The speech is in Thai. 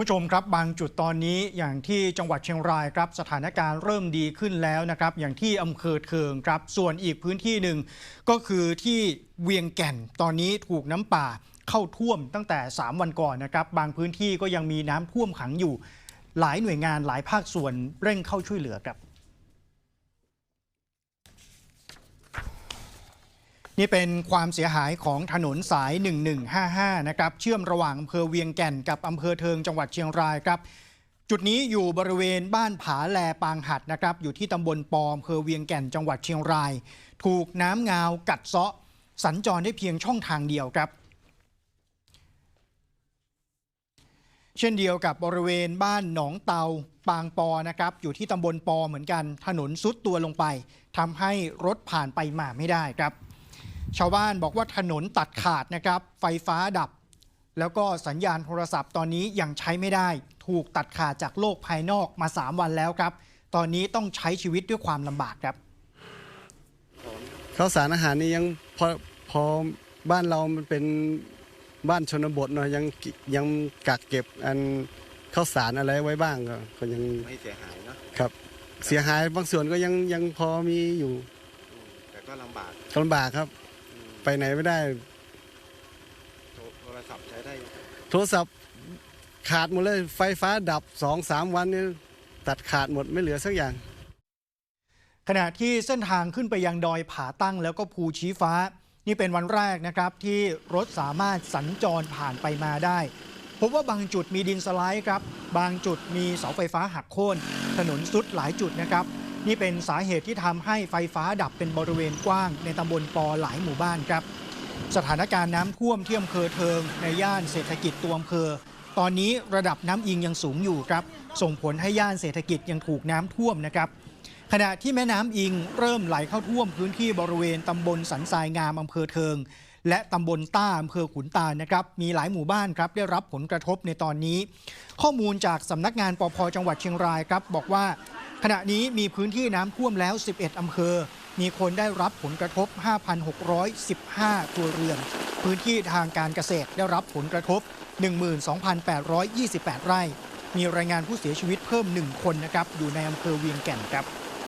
ผู้ชมครับบางจุดตอนนี้อย่างที่จังหวัดเชียงรายครับสถานการณ์เริ่มดีขึ้นแล้วนะครับอย่างที่อำเภอเทิงครับส่วนอีกพื้นที่หนึ่งก็คือที่เวียงแก่นตอนนี้ถูกน้ำป่าเข้าท่วมตั้งแต่ 3 วันก่อนนะครับบางพื้นที่ก็ยังมีน้ำท่วมขังอยู่ หลายหน่วยงานหลายภาคส่วนเร่งเข้าช่วยเหลือครับ นี่เป็นความเสียหายของถนนสาย 1155 นะครับเชื่อมระหว่างอำเภอเวียงแก่นกับอำเภอเทิงจังหวัดเชียงรายครับ จุดนี้อยู่บริเวณบ้านผาแลปางหัดนะครับ อยู่ที่ตำบลปอมอำเภอเวียงแก่นจังหวัดเชียงราย ถูกน้ำงาวกัดเซาะ สัญจรได้เพียงช่องทางเดียวครับ เช่นเดียวกับบริเวณบ้านหนองเตาปางปอนะครับอยู่ที่ตำบลปอเหมือนกัน ถนนซุดตัวลงไปทำให้รถผ่านไปมาไม่ได้ครับ ชาวบ้านบอกว่าถนนตัดขาดนะครับ ไฟฟ้าดับ แล้วก็สัญญาณโทรศัพท์ตอนนี้ยังใช้ไม่ได้ ถูกตัดขาดจากโลกภายนอกมา 3 วันแล้วครับ ตอนนี้ต้องใช้ชีวิตด้วยความลำบากครับข้าวสารอาหารนี่ยังพอพอบ้านเรามันเป็นบ้านชนบทเนาะยังกิยังกักเก็บอันข้าวสารอะไรไว้บ้างก็ก็ยังไม่เสียหายเนาะครับ เสียหายบางส่วนก็ยังยังพอมีอยู่อืมแต่ก็ลำบากลำบากครับอืม ไปไหนไม่ได้โทรโทรศัพท์ใช้ได้โทรศัพท์ขาดหมดเลย ไฟฟ้าดับสองสามวันนี่ตัดขาดหมดไม่เหลือสักอย่าง ขณะที่เส้นทางขึ้นไปยังดอยผาตั้งแล้วก็ภูชี้ฟ้า นี่เป็นวันแรกนะครับที่รถสามารถสัญจรผ่านไปมาได้พบว่าบางจุดมีดินสไลด์ครับ บางจุดมีเสาไฟฟ้าหักโค่นถนนสุดหลายจุดนะครับ นี่เป็นสาเหตุที่ทำให้ไฟฟ้าดับเป็นบริเวณกว้าง ในตำบลปอหลายหมู่บ้านครับ สถานการณ์น้ำท่วมที่อำเภอเทิง ในย่านเศรษฐกิจตัวอำเภอ ตอนนี้ระดับน้ำอิงยังสูงอยู่ครับ ส่งผลให้ย่านเศรษฐกิจยังถูกน้ำท่วมนะครับขณะที่แม่น้ำอิงเริ่มไหลเข้าท่วมพื้นที่บริเวณตำบลสันทรายงามอำเภอเทิง และตำบลต้าอำเภอขุนตาลนะครับ มีหลายหมู่บ้านครับได้รับผลกระทบในตอนนี้ ข้อมูลจากสำนักงานปพจังหวัดเชียงรายครับ บอกว่า ขณะนี้มีพื้นที่น้ำท่วมแล้ว 11 อำเภอ มีคนได้รับผลกระทบ 5,615ครัวเรือน พื้นที่ทางการเกษตรได้รับผลกระทบ 12,828 ไร่ มีรายงานผู้เสียชีวิตเพิ่ม 1 คนนะครับ อยู่ในอำเภอเวียงแก่นครับ